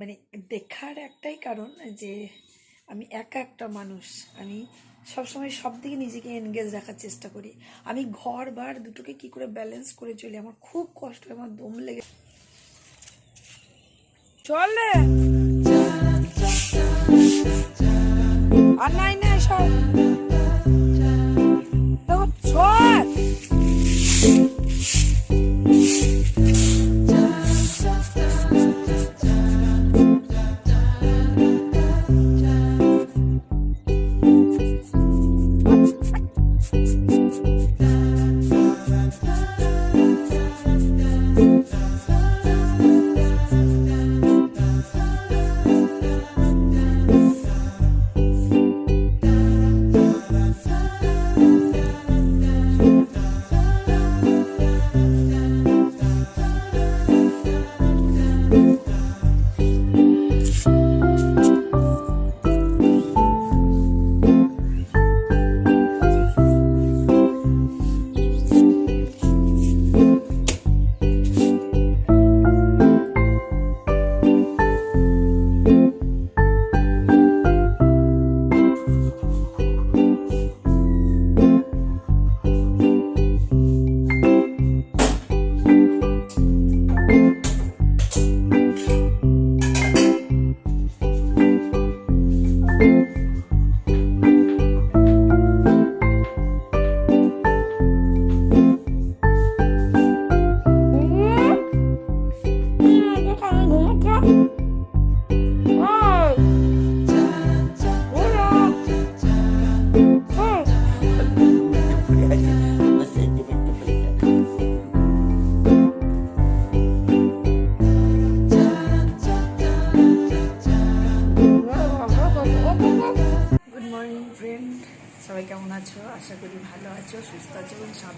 মানে দেখার একটাই কারণ যে আমি একা একটা মানুষ। আমি সবসময় সব দিকে নিজেকে এনগেজ রাখার চেষ্টা করি। আমি ঘর বার দুটোকে কি করে ব্যালেন্স করে চলি আমার খুব কষ্ট হয়, আমার দম লেগে চলে আর নাই নাই সব।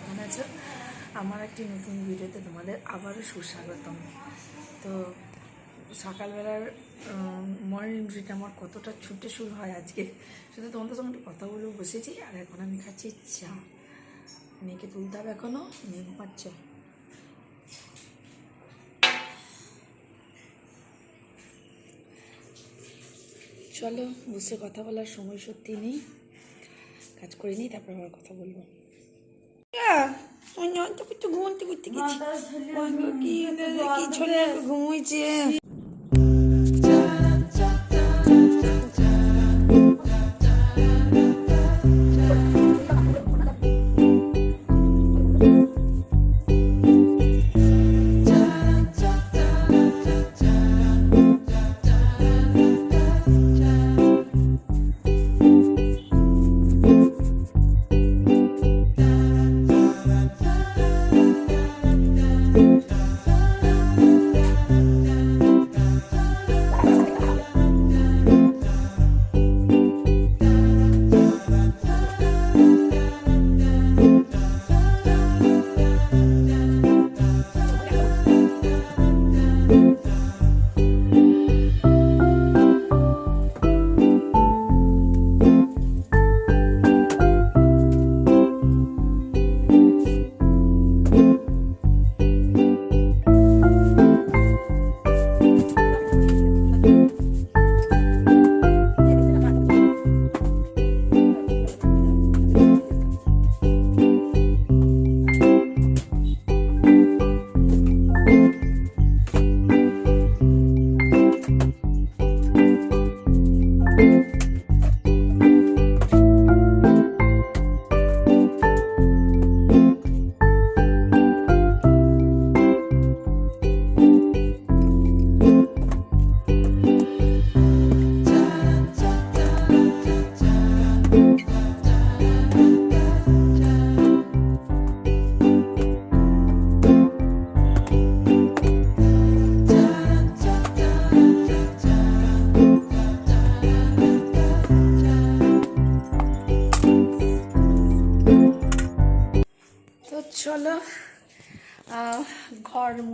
সাবধান আছো। আমার একটি নতুন ভিডিওতে তোমাদের আবারও সুস্বাগতম। তো সকালবেলার মর্নিং রুটিন আমার কতটা ছুটে শুরু হয় আজকে শুধু তোমাদের সঙ্গে একটু কথা বলে বসেছি। আর এখন আমি খাচ্ছি চা। মেয়েকে তুলতে হবে এখনও মেয়ে ঘুমাচ্ছে। চলো বসে কথা বলার সময় সত্যি নেই। কাজ করে নিই, তারপর আবার কথা বলব। ঘুমতে করতে গেছি। কি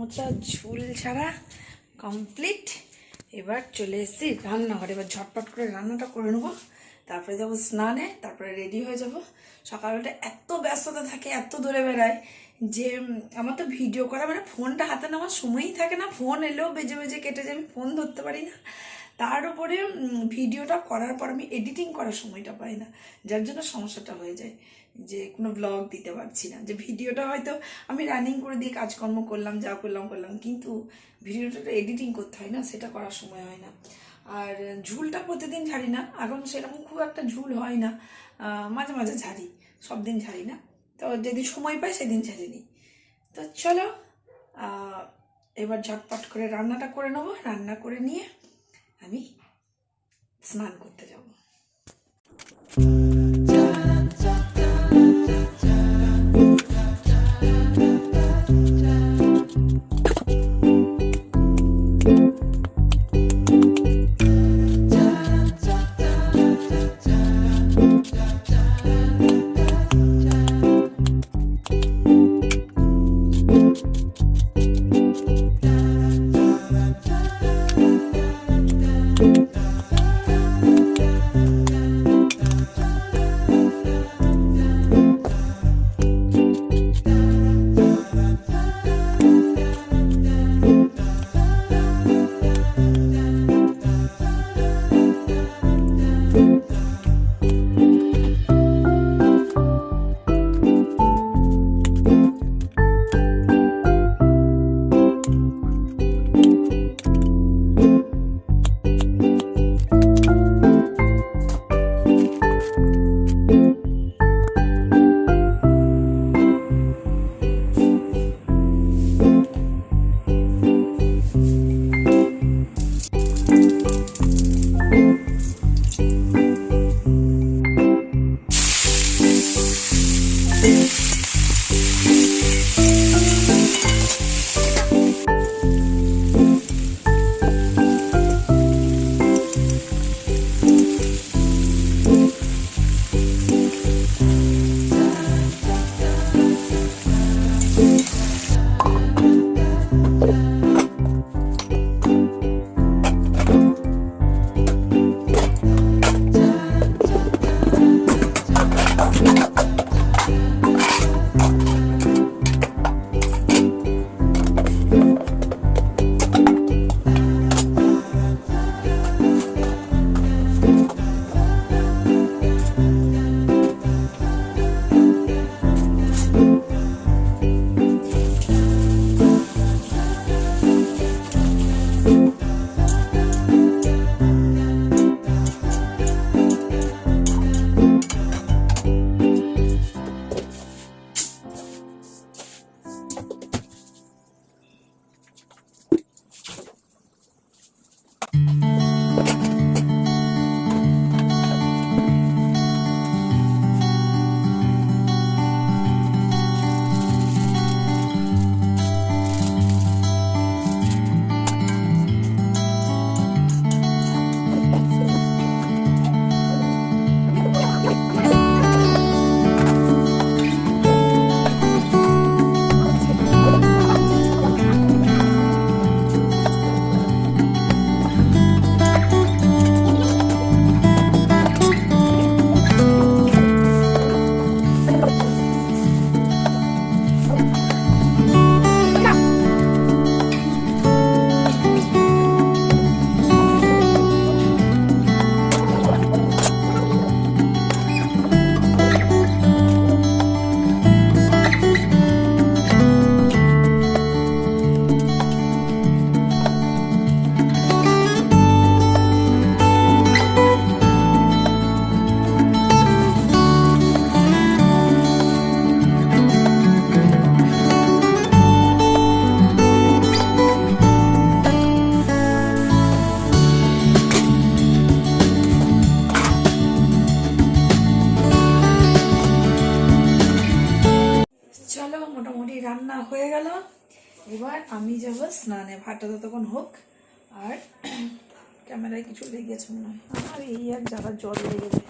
মোছা ঝুল ছাড়া কমপ্লিট এবার চলে এসেছি রান্নাঘরে। এবার ঝটপট করে রান্নাটা করে নেব। তারপরে যাব স্নানে, তারপরে রেডি হয়ে যাব। সকালবেলা এত ব্যস্ততা থাকে, এত দূরে বেড়ায় যে আমার তো ভিডিও করা মানে ফোনটা হাতে নেওয়ার সময়ই থাকে না। ফোন এলেও বেজে বেজে কেটে যায়, আমি ফোন ধরতে পারি না। তার উপরে ভিডিওটা করার পর আমি এডিটিং করার সময়টা পাই না, যার জন্য সমস্যাটা হয়ে যায়। যে কোনো ব্লগ দিতে পারছি না। যে ভিডিওটা হয়তো আমি রানিং করে দিয়ে কাজকর্ম করলাম, যা করলাম করলাম, কিন্তু ভিডিওটা এডিটিং করতে হয় না, সেটা করার সময় হয় না। আর ঝুলটা প্রতিদিন ঝাড়ি না, এখন সেরকম খুব একটা ঝুল হয় না। মাঝে মাঝে ঝাড়ি, সব দিন ঝাড়ি না। তো যেদিন সময় পাই সেদিন ঝাড়ি নিই। তো চলো এবার ঝটপট করে রান্নাটা করে নেব। রান্না করে নিয়ে আমি স্নান করতে যাব। চলো এবার আমি যাব স্নানে, ভাতটা ততক্ষণ হোক। আর ক্যামেরায় কিছু লেগেছে মনে হয়। আর এই এক যারা জল লেগে যায়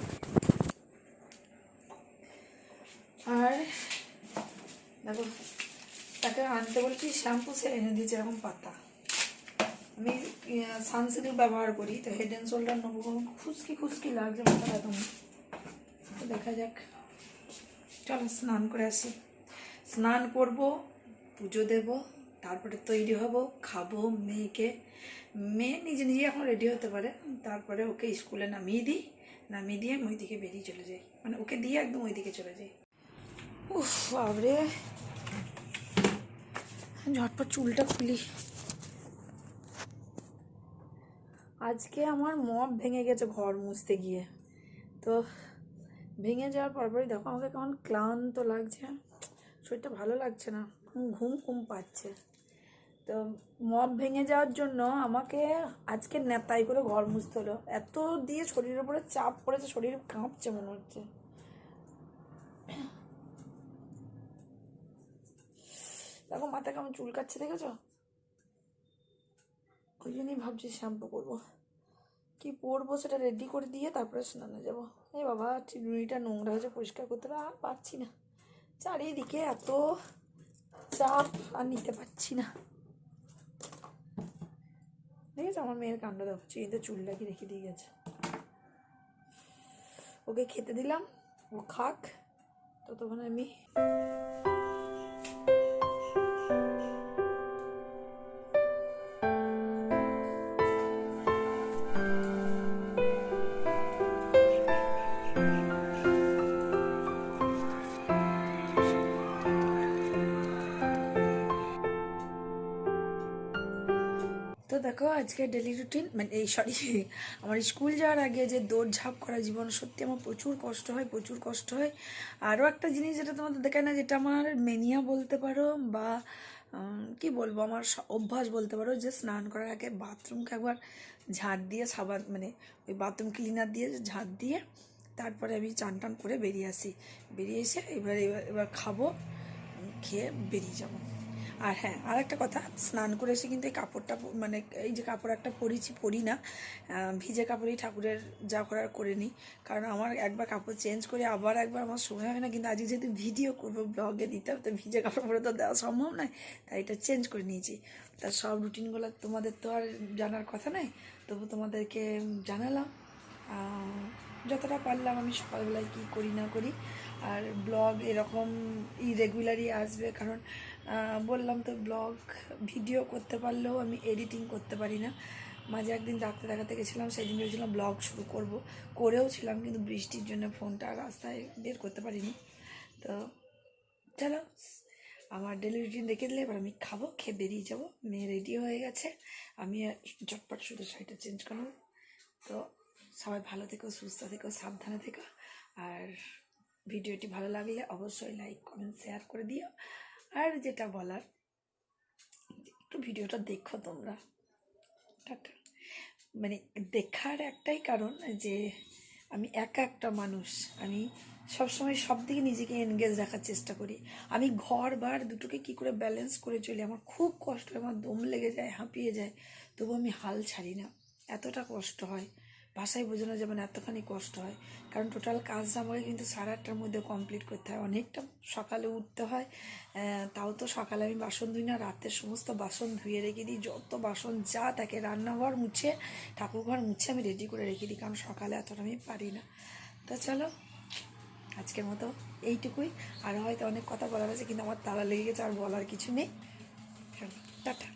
আর দেখো, তাকে আনতে বলছি, শ্যাম্পু সে এনে দিয়েছে এরকম পাতা। আমি সানসিল্ক ব্যবহার করি, তো হেড অ্যান্ড শোল্ডার নেব খুশকি খুশকি লাগছে এখন তো দেখা যাক। চলো স্নান করে আসি। স্নান করব, পুজো দেব। তারপরে তৈরি হব, খাব মেয়েকে। মেয়ে নিজে নিজে এখন রেডি হতে পারে। তারপরে ওকে স্কুলে নামিয়ে দিই। নামিয়ে দিয়ে আমি ওইদিকে বেরিয়ে চলে যাই। মানে ওকে দিয়ে একদম ওইদিকে চলে যাই। উফ বাবরে ঝটপট চুলটা খুলি। আজকে আমার মপ ভেঙে গেছে ঘর মুছতে গিয়ে। তো ভেঙে যাওয়ার পরপরই দেখো আমাকে কেমন ক্লান্ত লাগছে। শরীরটা ভালো লাগছে না। ঘুম ঘুম পাচ্ছে। তো মপ ভেঙে যাওয়ার জন্য আমাকে আজকে নেতাই করে ঘর মুছতে হলো। এত দিয়ে শরীরের উপরে চাপ পড়েছে, শরীর কাঁপছে মনে হচ্ছে। দেখো মাথা কেমন চুল কাচ্ছে দেখেছ? ওই জন্যই ভাবছি শ্যাম্পু করব। কি পরবো সেটা রেডি করে দিয়ে তারপরে স্নানে যাব। এই বাবা, চিরুনিটা নোংরা হয়েছে, পরিষ্কার করতে আর পারছি না। চারিদিকে এত চাপ আর নিতে পারছি না। দেখেছ আমার মেয়ের কাণ্ড দেখো চিনিতে চুল লাগিয়ে রেখে দিয়ে গেছে। ওকে খেতে দিলাম, ও খাক, ততক্ষণ আমি আজকে ডেলি রুটিন মানে এই সরি আমার স্কুল যাওয়ার আগে যে দৌড়ঝাঁপ করা জীবন সত্যি আমার প্রচুর কষ্ট হয়, প্রচুর কষ্ট হয়। আরও একটা জিনিস যেটা তোমাদের দেখায় না, যেটা আমার মেনিয়া বলতে পারো বা কি বলব, আমার অভ্যাস বলতে পারো, যে স্নান করার আগে বাথরুমকে একবার ঝাঁট দিয়ে সাবান মানে ওই বাথরুম ক্লিনার দিয়ে ঝাঁট দিয়ে তারপরে আমি চান টান করে বেরিয়ে আসি। বেরিয়ে এসে এবার এবার এবার খাব, খেয়ে বেরিয়ে যাব। আর হ্যাঁ আর একটা কথা, স্নান করে এসে কিন্তু এই কাপড়টা মানে এই যে কাপড় একটা পরিছি, পরি না ভিজে কাপড়েই ঠাকুরের যা করার করে নিই। কারণ আমার একবার কাপড় চেঞ্জ করে আবার একবার আমার সময় হয় না, কিন্তু আজকে যেহেতু ভিডিও করব ব্লগে দিতে হবে, তো ভিজে কাপড় পরে তো দেওয়া সম্ভব নয়, তাই এটা চেঞ্জ করে নিয়েছি। তার সব রুটিনগুলো তোমাদের তো আর জানার কথা নয় তবু তোমাদেরকে জানালাম যতটা পারলাম আমি সকালবেলায় কী করি না করি, আর ব্লগ এরকম ইরেগুলারই আসবে, কারণ বললাম তো ব্লগ, ভিডিও করতে পারলেও আমি এডিটিং করতে পারি না। মাঝে একদিন ডাক্তার দেখাতে গেছিলাম, সেদিন ভেবেছিলাম ব্লগ শুরু করব। করেও ছিলাম, কিন্তু বৃষ্টির জন্য ফোনটা রাস্তায় বের করতে পারিনি। তো চলো, আমার ডেলি রুটিন রেখে দিলে, এবার আমি খাব, খেয়ে বেরিয়ে যাব। মেয়ে রেডি হয়ে গেছে, আমি আর ঝটপট শুধু শাড়িটা চেঞ্জ করব তো সবাই ভালো থেকো, সুস্থ থেকো, সাবধানে থেকো। আর ভিডিওটি ভালো লাগলে অবশ্যই লাইক কমেন্ট শেয়ার করে দিও। আর যেটা বলার, একটু ভিডিওটা দেখো তোমরা। মানে দেখার একটাই কারণ যে আমি একা একটা মানুষ। আমি সবসময় সব দিকে নিজেকে এনগেজ রাখার চেষ্টা করি। আমি ঘর বার দুটোকে কি করে ব্যালেন্স করে চলি? আমার খুব কষ্ট হয়, আমার দম লেগে যায়, হাঁপিয়ে যায়। তবু আমি হাল ছাড়ি না। এতটা কষ্ট হয়। ভাষায় বোঝানো যাবে না, এতখানি কষ্ট হয়। কারণ টোটাল কাজটা আমাকে কিন্তু সাড়ে আটটার মধ্যে কমপ্লিট করতে হয়। অনেকটা সকালে উঠতে হয় তাও তো সকালে আমি বাসন ধুই না, রাতের সমস্ত বাসন ধুয়ে রেখে দিই। যত বাসন যা থাকে রান্নাঘর মুছে, ঠাকুরঘর মুছে আমি রেডি করে রেখে দিই, কারণ সকালে এতটা আমি পারি না। তো চলো, আজকের মতো এইটুকুই। আর হয়তো অনেক কথা বলার আছে, কিন্তু আমার তালা লেগে গেছে, আর বলার কিছু নেই। টাটা।